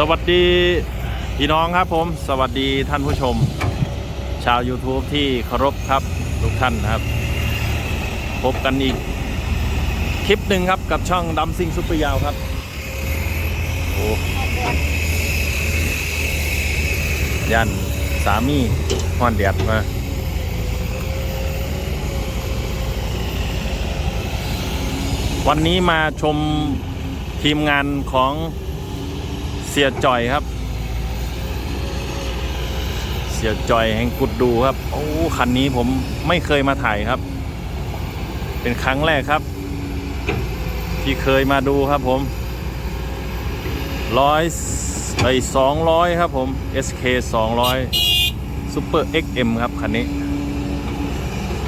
สวัสดีพี่น้องครับผม สวัสดีท่านผู้ชม ชาว YouTube ที่เคารพครับทุกท่านครับ พบกันอีก คลิปหนึ่งครับกับช่องดัมซิงซุปเปอร์ยาวครับโอ้ยันสามีฮอนเดียดมาวันนี้มาชมทีมงานของ สียจ่อยครับ เสียจ่อยแห่งกุดดูครับ โอ้คันนี้ผมไม่เคยมาถ่ายครับ เป็นครั้งแรกครับ ที่เคยมาดูครับผมร้อยไอสองร้อยครับผม SK 200 Super XM ครับ คันนี้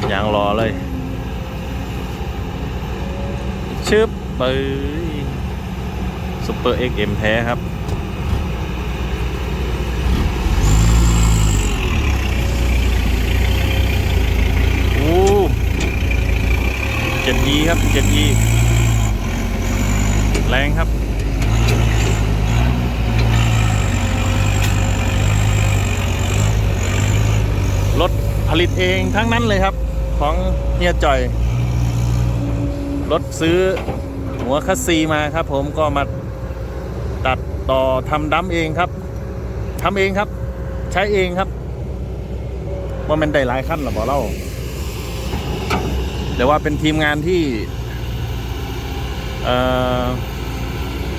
อย่างรอเลย ชึบไปซุปเปอร์เอ็กเอ็มแท้ครับ 7E ครับ 7E แรงครับ รถผลิตเองทั้งนั้นเลยครับ ของเฮียจ่อย รถซื้อหัวคัสซีมาครับ ผมก็มาตัดต่อทำดั้มเองครับทำเองครับ ใช้เองครับว่ามันได้หลายขั้นหรอบอกเล่า แต่ว่าเป็นทีมงานที่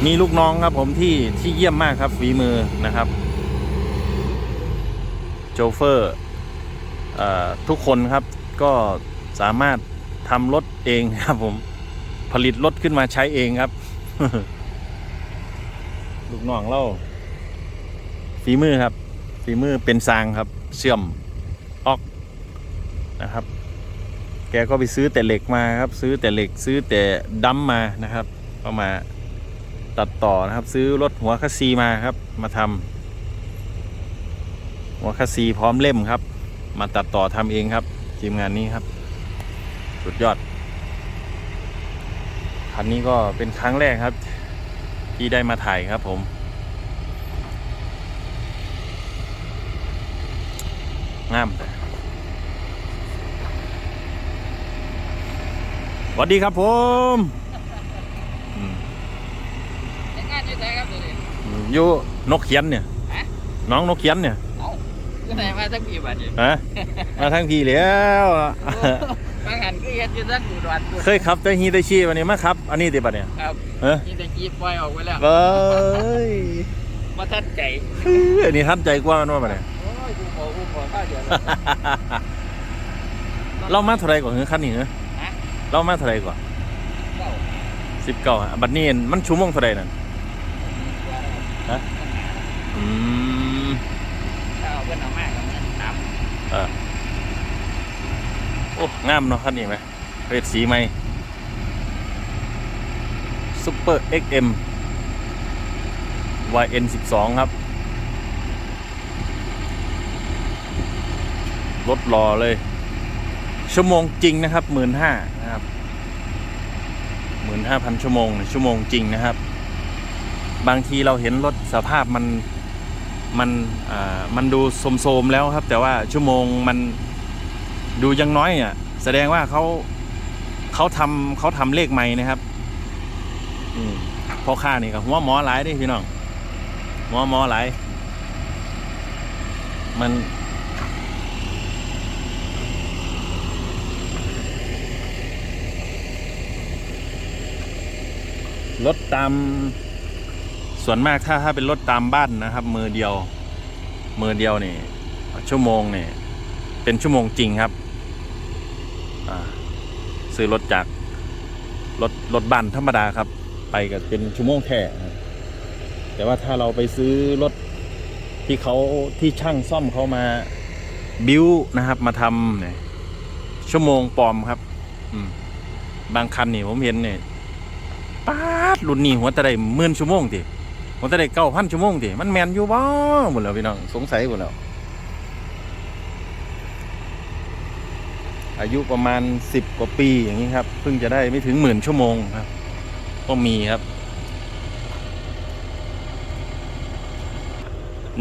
มีลูกน้องครับผมที่ที่เยี่ยมมากครับฝีมือนะครับ โจเฟอร์ทุกคนครับก็สามารถทำรถเองครับผมผลิตรถขึ้นมาใช้เองครับ ลูกน้องเล่าฝีมือครับฝีมือเป็นซางครับ เชื่อมออกนะครับ แกก็ไปซื้อแต่เหล็กมาครับ ซื้อแต่เหล็กซื้อแต่ดัมมานะครับเอามาตัดต่อนะครับ ซื้อรถหัวคัสซีมาครับ มาทำหัวคัสซีพร้อมเล่มครับ มาตัดต่อทำเองครับทีมงานนี้ครับ สุดยอดคันนี้ก็เป็นครั้งแรกครับ ที่ได้มาถ่ายครับผมงาม วัสดีครับผมอืมยังงานอยู่ไหนครับเดี๋ยวนี้อยู่นกเขียนเนี่ยฮะน้องนกเขียนเนี่ยเอ้าอยู่ไหนมาตั้งปีบัดนี้ฮะมาทั้งพี่แล้วบางหันก็เฮ็ดอยู่ตั้งอุดรพุ่นเคยขับแต่ฮีไตชีวันนี้มาครับ อันนี้ติบัดเนี่ยครับเฮ้ยนี่แต่จีบปล่อยออกไปแล้วเอ้ยมาทัดใจอันนี้ท่านใจกว้างมันว่าบัดเนี่ยโอ้ยกูขอกูขอข้าวเดียวเรามาเท่าไรก่อนคือคันนี้เหรอฮะ เรามาเท่าไรก่อนเก้าสิบเก้าบัดนี้มันชั่วโมงเท่าไรนั่นอืมถ้าเอาเพื่อนเอามากกับมันถามเออโอ้งามเนาะคันนี้ไหมเรดสีไหมซุปเปอร์ XM YN 12 ครับ รถรอเลย ชั่วโมงจริงนะครับหมื่นห้านะครับหมื่นห้าพันชั่วโมงชั่วโมงจริงนะครับ บางทีเราเห็นรถสภาพมันมันอ่ามันดูโสมๆแล้วครับ แต่ว่าชั่วโมงมันดูยังน้อยอะแสดงว่าเขาเขาทำเขาทำเลขใหม่นะครับอพอค่านี่กับหัวหมอหลายดิพี่น้องหมอหมอหลายมัน รถตามส่วนมากถ้าถ้าเป็นรถตามบ้านนะครับ มือเดียว มือเดียวนี่ชั่วโมงนี่เป็นชั่วโมงจริงครับซื้อรถจากรถรถบ้านธรรมดาครับ ไปก็เป็นชั่วโมงแค่แต่ว่าถ้าเราไปซื้อรถที่เขาที่ช่างซ่อมเขามาบิวนะครับ มาทำเนี่ยชั่วโมงปลอมครับ อืมบางคันนี่ผมเห็นเนี่ย ป้าดรุ่นนี้หัวแต่ได้หมื่นชั่วโมงทีผมจะได้เก้าพันชั่วโมงดิมันแมนอยู่บ้าหมดแล้วพี่น้องสงสัยหมดแล้วอายุประมาณสิบกว่าปีอย่างนี้ครับเพิ่งจะได้ไม่ถึงหมื่นชั่วโมงครับ ก็มีครับ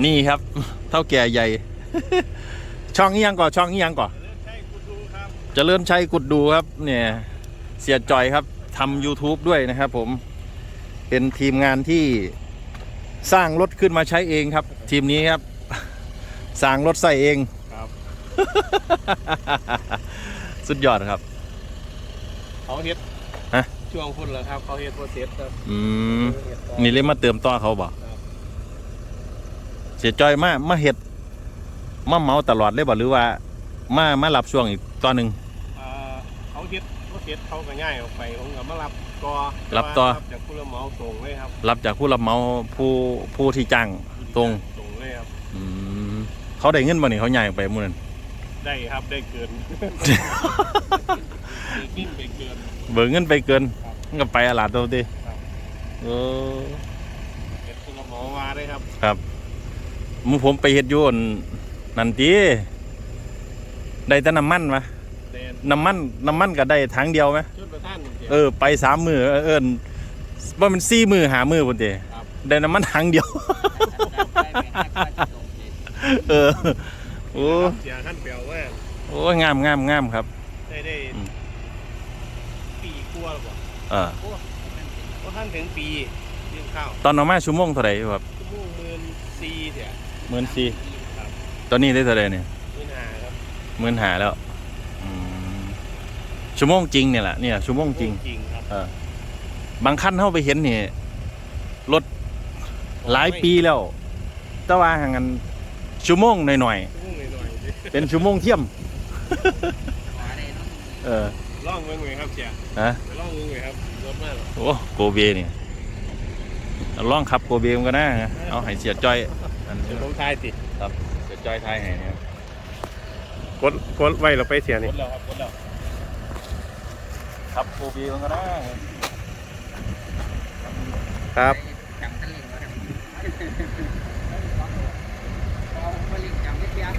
นี่ครับ เท่าแก่ใหญ่ ช่องนี้ยังก่อนช่องนี้ยังก่อนใช่คุณลุงครับเจริญชัยกุดดูครับ เนี่ย เสียจอยครับ ทำ YouTube ด้วยนะครับผมเป็นทีมงานที่สร้างรถขึ้นมาใช้เองครับ ทีมนี้ครับ สร้างรถใส่เองครับ สุดยอดครับ เขาเฮ็ดฮะ ช่วงพุ่นแล้วครับ เขาเฮ็ดโปรเซสครับอืมนี่เลยมาเติมต่อเขาบ่ครับเสียจอยมามาเห็ดมาเหมาตลอดเลยบ่หรือว่า มามารับช่วงอีกตอนหนึ่ง อ่าเขาเฮ็ด โปรเซสเขาก็ง่ายออกไปผมก็มารับต่อรับต่อ จากผู้รับเหมาส่งเลยครับรับจากผู้รับเหมาผู้ผู้ที่จ้าง ตรง ส่งเลยครับอืมเขาได้เงินบ่นี่เขาใหญ่ไปหมู่นั้น ได้ครับได้เกินได้กินไปเกิน เบิกเงินไปเกินครับมันก็ไปอาหลาดตัวติครับ เออเฮ็ดผู้รับเหมามาได้ครับครับหมูผมไปเฮ็ดอยู่อั่นนั่นติได้แต่น้ำมันวะเด นน้ำมันน้ำมันก็ได้ถังเดียวไหมชุดประท่านเสียเออไปสามมือเออเอินว่ามันสี่มือหามือพุ่นเตครับได้น้ำมันถังเดียว เออโอ้เสียขั้นเปรียวว่าโอ้งามงามงามครับ ได้ได้อืมปีกลัวาหรือเปล่าเออเพราะท่านถึงปีเรื่องข้าวตอนออกมาชั่วโมงเท่าไหร่ครับชั่วโมงหมื่นสี่เสียหมื่นสี่ครับตอนนี้ได้เท่าไหร่เนี่ยหมื่นห้าครับหมื่นหาแล้วอืม ชั่วโมงจริงเนี่ยแหละเนี่ยชั่วโมงจริงจริงครับเออบางขั้นเข้าไปเห็นนี่รถหลายปีแล้ว แต่ว่าห่างกันชั่วโมงหน่อยชั่วโมงหน่อยๆสิๆเป็นชั่วโมงเทียม เออล่องเมืองเลยครับเสียฮะไปล่องเมืองเลยครับรถมากโอ้โกเบเนี่ยเอาลองขับโกเบมันก็น่านะเอาให้เสียจอยอันนี้เดี๋ยวผมทายติเสียจอยไทยให้เนี่ยกดกดไว้เราไปเสียกนี่ดแล้วครับกดแล้ว ขับโกเบมันก็น่าครับจำตะลิงไว้นะเอาตะลิงจำได้เพียง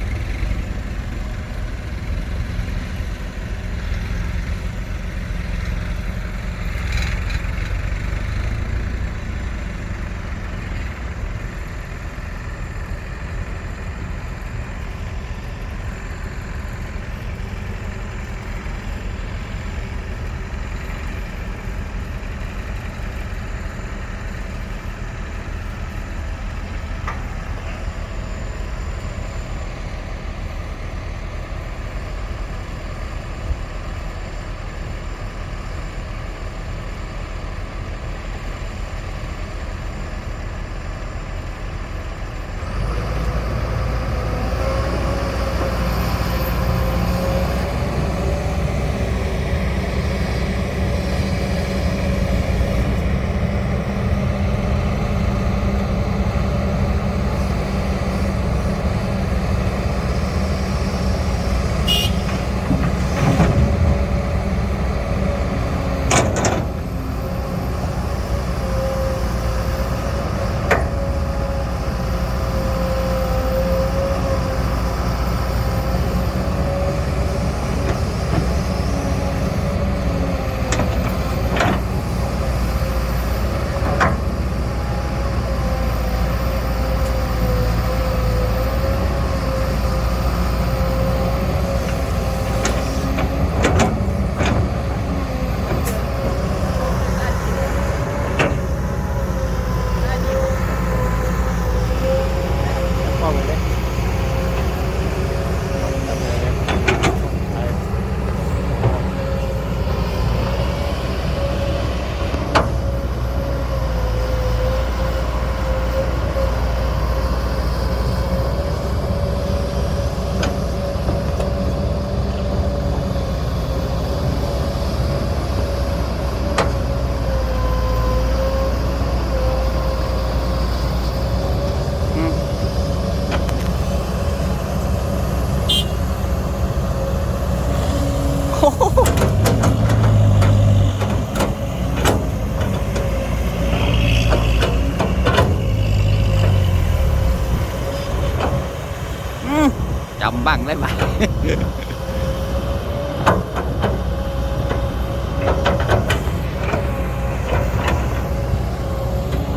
จำบ้างได้ไหม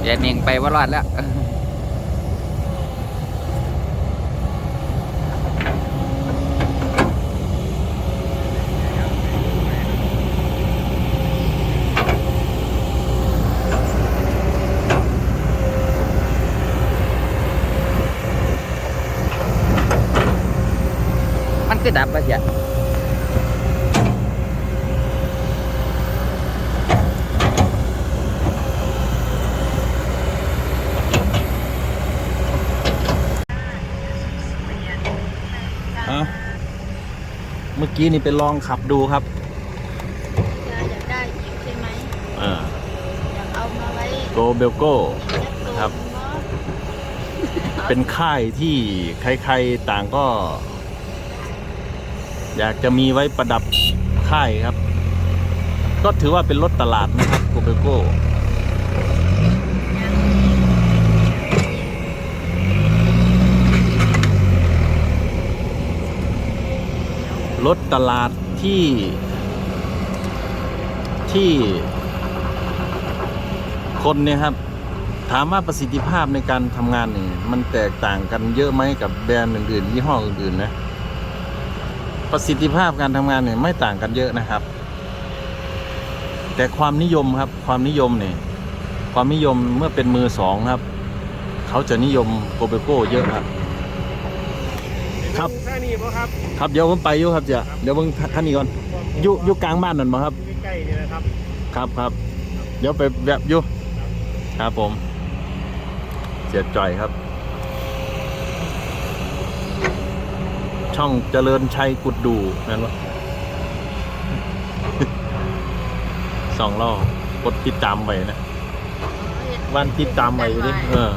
อย่าเนียงไปว่ารอดแล้ว ก็ดับไปเสียอะเมื่อกี้นี่ไปลองขับดูครับอยากได้อีกใช่ไหมอ่าอยากเอามาไว้โกเบลโก้นะครับ เป็นค่ายที่ใครๆต่างก็ อยากจะมีไว้ประดับค่ายครับ ก็ถือว่าเป็นรถตลาดนะครับโกเบโก้รถตลาดที่ที่คนเนี่ยครับ ถามว่าประสิทธิภาพในการทำงานนี่มันแตกต่างกันเยอะไหมกับแบรนด์อื่นๆยี่ห้ออื่นๆนะ ประสิทธิภาพการทำงานเนี่ยไม่ต่างกันเยอะนะครับ แต่ความนิยมครับความนิยมเนี่ยความนิยมเมื่อเป็นมือสองครับ เขาจะนิยมโกเบโก้เยอะครับ ครับ แค่นี้ป่ะครับครับเดี๋ยวผมไปอยู่ครับเจ้าเดี๋ยวเบิ่งท่านนี้ก่อนอยู่อยู่กลางบ้านนั่นบ่ครับอยู่ใกล้ๆนี่นะครับ ครับครับเดี๋ยวไปแวบอยู่ครับผม เสียจ่อยครับ ช่องเจริญชัยกุดดูนั่นวะสองรอบกดติดตามไว้นะวันติดตามไว้อยู่ดิเออ